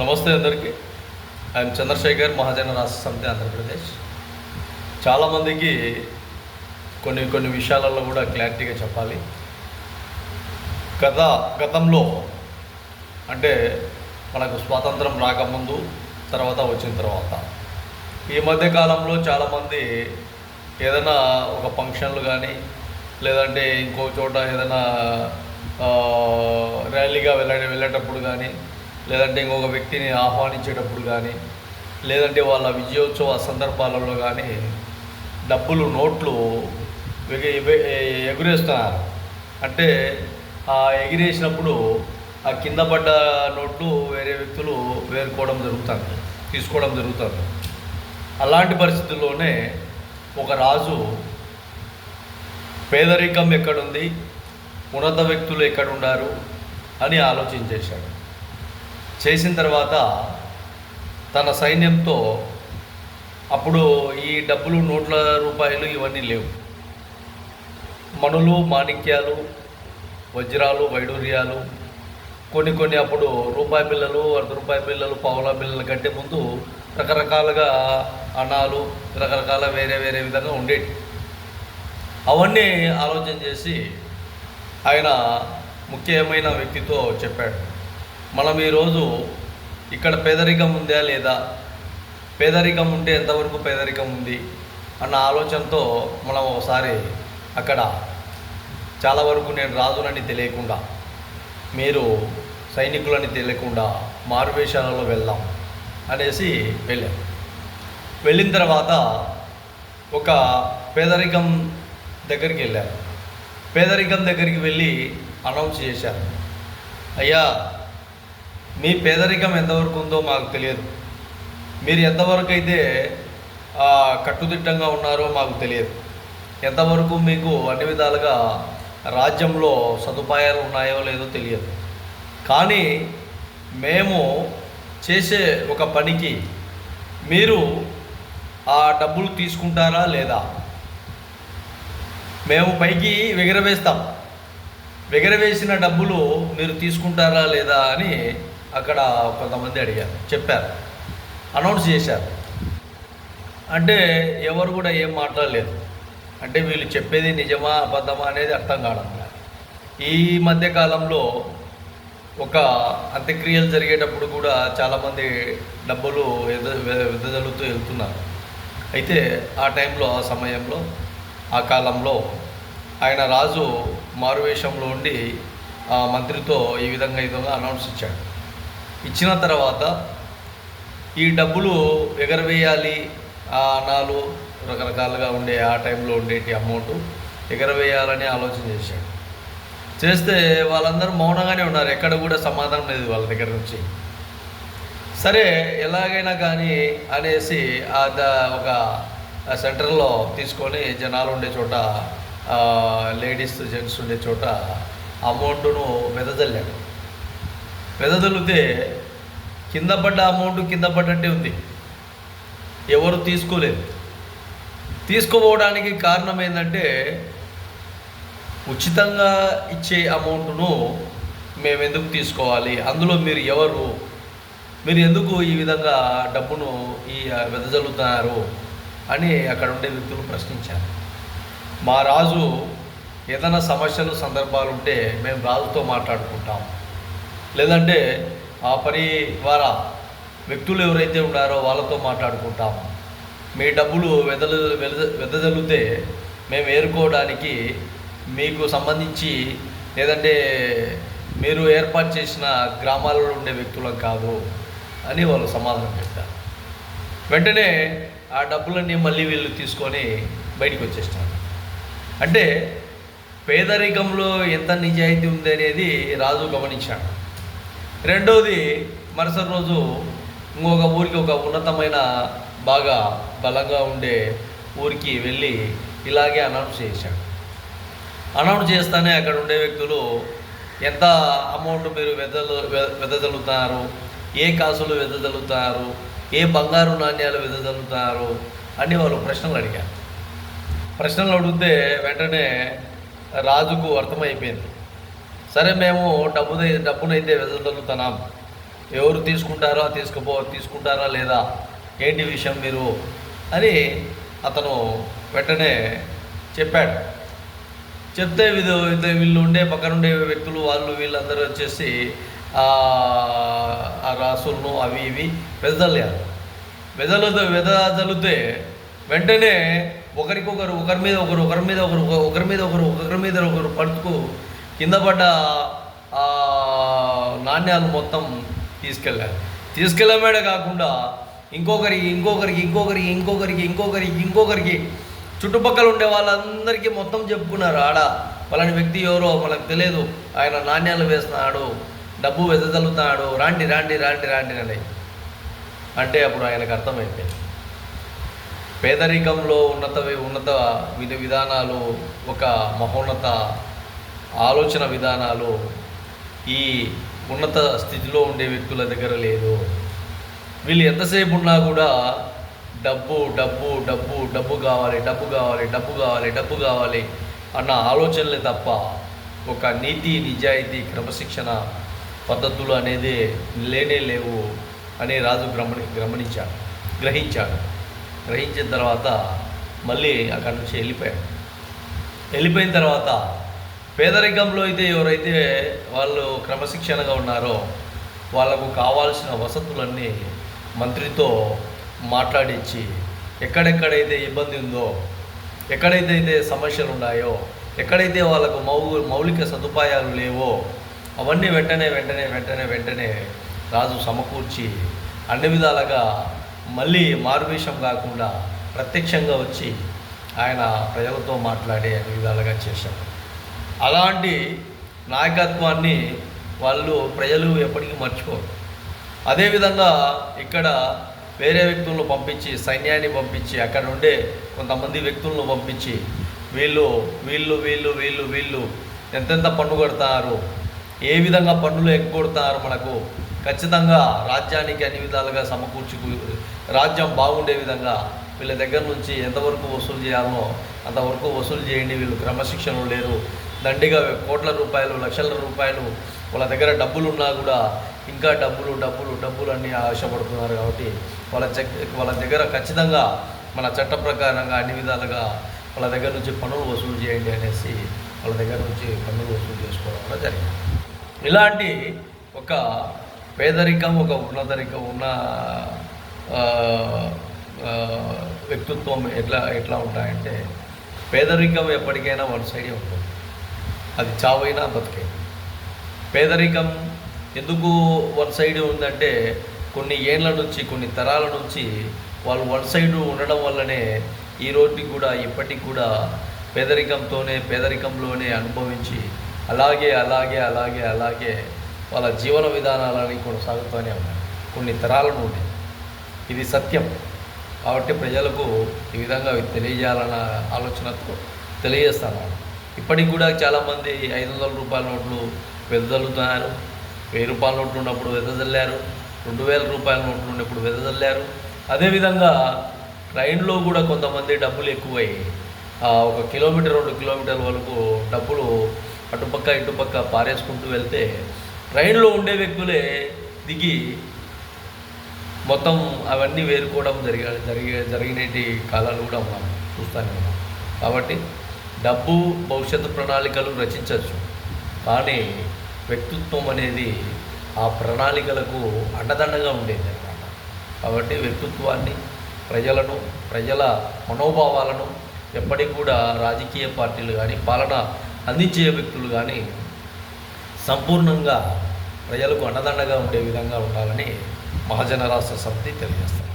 నమస్తే అందరికీ. ఐఎమ్ చంద్రశేఖర్ మహాజన రాష్ట్ర సమితి ఆంధ్రప్రదేశ్. చాలామందికి కొన్ని కొన్ని విషయాలలో కూడా క్లారిటీగా చెప్పాలి. గత గతంలో అంటే మనకు స్వాతంత్రం రాకముందు తర్వాత వచ్చిన తర్వాత. ఈ మధ్య కాలంలో చాలామంది ఏదైనా ఒక ఫంక్షన్లు కానీ లేదంటే ఇంకో చోట ఏదైనా ర్యాలీగా వెళ్ళ వెళ్ళేటప్పుడు కానీ లేదంటే ఇంకొక వ్యక్తిని ఆహ్వానించేటప్పుడు కానీ లేదంటే వాళ్ళ విజయోత్సవ సందర్భాలలో కానీ డబ్బులు నోట్లు ఎగురేస్తున్నారు. అంటే ఆ ఎగిరేసినప్పుడు ఆ కింద పడ్డ నోట్లు వేరే వ్యక్తులు వేరుకోవడం జరుగుతుంది తీసుకోవడం జరుగుతుంది. అలాంటి పరిస్థితుల్లోనే ఒక రాజు పేదరికం ఎక్కడుంది ఉన్నత వ్యక్తులు ఎక్కడున్నారు అని ఆలోచించేశాడు చేసిన తర్వాత తన సైన్యంతో అప్పుడు ఈ డబ్బులు నోట్ల రూపాయలు ఇవన్నీ లేవు. మణులు మాణిక్యాలు వజ్రాలు వైడూర్యాలు కొన్ని కొన్ని అప్పుడు రూపాయి బిళ్ళలు అర్ధ రూపాయి బిళ్ళలు పావుల బిళ్ళల కంటే ముందు రకరకాలుగా అణాలు రకరకాల వేరే వేరే విధంగా ఉండేవి. అవన్నీ ఆలోచన చేసి ఆయన ముఖ్యమైన వ్యక్తితో చెప్పాడు. మనం ఈరోజు ఇక్కడ పేదరికం ఉందా లేదా? పేదరికం ఉంటే ఎంతవరకు పేదరికం ఉంది? అన్న ఆలోచనతో మనం ఒకసారి అక్కడ చాలా వరకు నేను రాజునని తెలియకుండా మీరు సైనికులని తెలియకుండా మారువేషాలలో వెళ్దాం అనేసి వెళ్ళాం. వెళ్ళిన తర్వాత ఒక పేదరికం దగ్గరికి వెళ్ళారు పేదరికం దగ్గరికి వెళ్ళి అనౌన్స్ చేశారు. అయ్యా మీ పేదరికం ఎంతవరకు ఉందో మాకు తెలియదు. మీరు ఎంతవరకు అయితే ఆ, కట్టుదిట్టంగా ఉన్నారో మాకు తెలియదు. ఎంతవరకు మీకు అన్ని విధాలుగా రాజ్యంలో సదుపాయాలు ఉన్నాయో లేదో తెలియదు. కానీ మేము చేసే ఒక పనికి మీరు ఆ డబ్బులు తీసుకుంటారా లేదా? మేము పైకి ఎగరవేస్తాం ఎగరవేసిన డబ్బులు మీరు తీసుకుంటారా లేదా అని అక్కడ కొంతమంది అడిగారు చెప్పారు అనౌన్స్ చేశారు. అంటే ఎవరు కూడా ఏం మాట్లాడలేదు. అంటే వీళ్ళు చెప్పేది నిజమా అబద్ధమా అనేది అర్థం కావడం ఈ మధ్యకాలంలో ఒక అంత్యక్రియలు జరిగేటప్పుడు కూడా చాలామంది డబ్బులు ఎద వెదజల్లుతూ వెళ్తున్నారు. అయితే ఆ టైంలో ఆ సమయంలో ఆ కాలంలో ఆయన రాజు మారువేషంలో ఉండి ఆ మంత్రితో ఈ విధంగా ఈ విధంగా అనౌన్స్ ఇచ్చాడు. ఇచ్చిన తర్వాత ఈ డబ్బులు ఎగరవేయాలి ఆ అనాలు రకరకాలుగా ఉండే ఆ టైంలో ఉండేటి అమౌంట్ ఎగరవేయాలని ఆలోచన చేశాడు. చేస్తే వాళ్ళందరూ మౌనంగానే ఉన్నారు. ఎక్కడ కూడా సమాధానం లేదు వాళ్ళ దగ్గర నుంచి. సరే ఎలాగైనా కానీ అనేసి ఆ ద- ఒక సెంటర్లో తీసుకొని జనాలు ఉండే చోట లేడీస్ జెంట్స్ ఉండే చోట అమౌంట్ను వెదజల్లాడు. వెదజల్లితే కింద పడ్డ అమౌంట్ కింద పడ్డట్టే ఉంది. ఎవరు తీసుకోలేదు. తీసుకోపోవడానికి కారణం ఏంటంటే ఉచితంగా ఇచ్చే అమౌంట్ను మేము ఎందుకు తీసుకోవాలి? అందులో మీరు ఎవరు? మీరు ఎందుకు ఈ విధంగా డబ్బును ఈ వెదజల్లుతున్నారు? అని అక్కడ ఉండే వ్యక్తులు ప్రశ్నించారు. మా రాజు ఏదైనా సమస్యలు సందర్భాలు ఉంటే మేము రాజుతో మాట్లాడుకుంటాం. లేదంటే ఆ పరివార వ్యక్తులు ఎవరైతే ఉన్నారో వాళ్ళతో మాట్లాడుకుంటాం. మీ డబ్బులు వెదలు వెద వెదజల్లితే మేము ఏరుకోవడానికి మీకు సంబంధించి లేదంటే మీరు ఏర్పాటు చేసిన గ్రామాలలో ఉండే వ్యక్తులం కాదు అని వాళ్ళు సమాధానం చెప్పారు. వెంటనే ఆ డబ్బులన్నీ మళ్ళీ వీళ్ళు తీసుకొని బయటికి వచ్చేస్తారు అంటే పేదరికంలో ఎంత నిజాయితీ ఉంది అనేది రాజు గమనించాడు. రెండవది మరుసటి రోజు ఇంకొక ఊరికి ఒక ఉన్నతమైన బాగా బలంగా ఉండే ఊరికి వెళ్ళి ఇలాగే అనౌన్స్ చేశాడు. అనౌన్స్ చేస్తానే అక్కడ ఉండే వ్యక్తులు ఎంత అమౌంట్ మీరు వెదలు వె- ఏ కాసులు వెదజల్లుతున్నారు ఏ బంగారు నాణ్యాలు వెదజల్లుతారు? అని వాళ్ళు ప్రశ్నలు అడిగారు. ప్రశ్నలు అడిగితే వెంటనే రాజుకు అర్థమైపోయింది. సరే మేము డబ్బు డబ్బునైతే వెదజల్లుతున్నాం. ఎవరు తీసుకుంటారా తీసుకుపో తీసుకుంటారా లేదా? ఏంటి విషయం మీరు? అని అతను వెంటనే చెప్పాడు. చెప్తే వీళ్ళు వీళ్ళు ఉండే పక్కన ఉండే వ్యక్తులు వాళ్ళు వీళ్ళందరూ వచ్చేసి ఆ రాసులను అవి ఇవి వెదజల్లారు. వెదలతో వెదజల్లితే వెంటనే ఒకరికొకరు ఒకరి మీద ఒకరు ఒకరి మీద ఒకరు ఒకరి మీద ఒకరు ఒకరి మీద ఒకరు పడుతూ కింద పడ్డ నాణ్యాలు మొత్తం తీసుకెళ్ళారు. తీసుకెళ్ళమేడే కాకుండా ఇంకొకరికి ఇంకొకరికి ఇంకొకరికి ఇంకొకరికి ఇంకొకరికి ఇంకొకరికి చుట్టుపక్కల ఉండే వాళ్ళందరికీ మొత్తం చెప్పుకున్నారు. ఆడ పలాని వ్యక్తి ఎవరో మనకు తెలియదు. ఆయన నాణ్యాలు వేస్తున్నాడు డబ్బు వెదజల్లుతున్నాడు. రాండి రాండి రాండి రాండి అని. అంటే అప్పుడు ఆయనకు అర్థమైపోయింది. పేదరికంలో ఉన్నత ఉన్నత విధి విధానాలు ఒక మహోన్నత ఆలోచన విధానాలు ఈ ఉన్నత స్థితిలో ఉండే వ్యక్తుల దగ్గర లేదు. వీళ్ళు ఎంతసేపు ఉన్నా కూడా డబ్బు డబ్బు డబ్బు డబ్బు కావాలి డబ్బు కావాలి డబ్బు కావాలి డబ్బు కావాలి అన్న ఆలోచనలే తప్ప ఒక నీతి నిజాయితీ క్రమశిక్షణ పద్ధతులు అనేది లేనే లేవు అని రాజు గమని గమనించాడు గ్రహించాడు. గ్రహించిన తర్వాత మళ్ళీ అక్కడి నుంచి వెళ్ళిపోయాడు. వెళ్ళిపోయిన తర్వాత పేదరికంలో అయితే ఎవరైతే వాళ్ళు క్రమశిక్షణగా ఉన్నారో వాళ్ళకు కావాల్సిన వసతులన్నీ మంత్రితో మాట్లాడించి ఎక్కడెక్కడైతే ఇబ్బంది ఉందో ఎక్కడైతే అయితే సమస్యలు ఉన్నాయో ఎక్కడైతే వాళ్ళకు మౌ మౌలిక సదుపాయాలు లేవో అవన్నీ వెంటనే వెంటనే వెంటనే వెంటనే రాజు సమకూర్చి అన్ని విధాలుగా మళ్ళీ మారువేషం కాకుండా ప్రత్యక్షంగా వచ్చి ఆయన ప్రజలతో మాట్లాడే అన్ని విధాలుగా చేశారు. అలాంటి నాయకత్వాన్ని వాళ్ళు ప్రజలు ఎప్పటికీ మర్చిపోరు. అదేవిధంగా ఇక్కడ వేరే వ్యక్తులను పంపించి సైన్యాన్ని పంపించి అక్కడ ఉండే కొంతమంది వ్యక్తులను పంపించి వీళ్ళు వీళ్ళు వీళ్ళు వీళ్ళు వీళ్ళు ఎంతెంత పన్ను కడతారు ఏ విధంగా పన్నులు ఎగ్గొడతారు మనకు. ఖచ్చితంగా రాజ్యానికి అన్ని విధాలుగా సమకూర్చుకు రాజ్యం బాగుండే విధంగా వీళ్ళ దగ్గర నుంచి ఎంతవరకు వసూలు చేయాలో అంతవరకు వసూలు చేయండి. వీళ్ళు క్రమశిక్షణలు లేరు. దండిగా కోట్ల రూపాయలు లక్షల రూపాయలు వాళ్ళ దగ్గర డబ్బులు ఉన్నా కూడా ఇంకా డబ్బులు డబ్బులు డబ్బులు అన్నీ ఆశపడుతున్నారు కాబట్టి వాళ్ళ చెక్ వాళ్ళ దగ్గర ఖచ్చితంగా మన చట్ట ప్రకారంగా అన్ని విధాలుగా వాళ్ళ దగ్గర నుంచి పన్నులు వసూలు చేయండి అనేసి వాళ్ళ దగ్గర నుంచి పన్నులు వసూలు చేసుకోవడం కూడా జరిగింది. ఇలాంటి ఒక పేదరికం ఒక ఉన్నతరికం ఉన్న వ్యక్తిత్వం ఎట్లా ఎట్లా ఉంటాయంటే పేదరికం ఎప్పటికైనా వన్ సైడే ఉంటుంది. అది చావైనా బతికే. పేదరికం ఎందుకు వన్ సైడ్ ఉందంటే కొన్ని ఏళ్ళ నుంచి కొన్ని తరాల నుంచి వాళ్ళు వన్ సైడ్ ఉండడం వల్లనే ఈ రోజుకి కూడా ఇప్పటికి కూడా పేదరికంతోనే పేదరికంలోనే అనుభవించి అలాగే అలాగే అలాగే అలాగే వాళ్ళ జీవన విధానాలని కొనసాగుతూనే ఉన్నాయి. కొన్ని తరాల నుండి ఇది సత్యం. కాబట్టి ప్రజలకు ఈ విధంగా తెలియజేయాలన్న ఆలోచనతో తెలియజేస్తాను. ఇప్పటికి కూడా చాలామంది ఐదు వందల రూపాయల నోట్లు వెదజల్లుతున్నారు. వెయ్యి రూపాయల నోట్లు ఉన్నప్పుడు వెదజల్లారు. రెండు వేల రూపాయల నోట్లు ఉన్నప్పుడు వెదజల్లారు. అదేవిధంగా ట్రైన్లో కూడా కొంతమంది డబ్బులు ఎక్కువై ఒక కిలోమీటర్ రెండు కిలోమీటర్ల వరకు డబ్బులు అటుపక్క ఇటుపక్క పారేసుకుంటూ వెళ్తే ట్రైన్లో ఉండే వ్యక్తులే దిగి మొత్తం అవన్నీ వేరుకోవడం జరిగా జరిగే జరిగినటి కాలాలు కూడా మనం చూస్తాను ఉన్నాం. కాబట్టి డబ్బు భవిష్యత్తు ప్రణాళికలు రచించవచ్చు. కానీ వ్యక్తిత్వం అనేది ఆ ప్రణాళికలకు అండదండగా ఉండేది అనమాట. కాబట్టి వ్యక్తిత్వాన్ని ప్రజలను ప్రజల మనోభావాలను ఎప్పటికి కూడా రాజకీయ పార్టీలు కానీ పాలన అందించే వ్యక్తులు కానీ సంపూర్ణంగా ప్రజలకు అండదండగా ఉండే విధంగా ఉండాలని మహాజన రాష్ట్ర సమితి తెలియజేస్తారు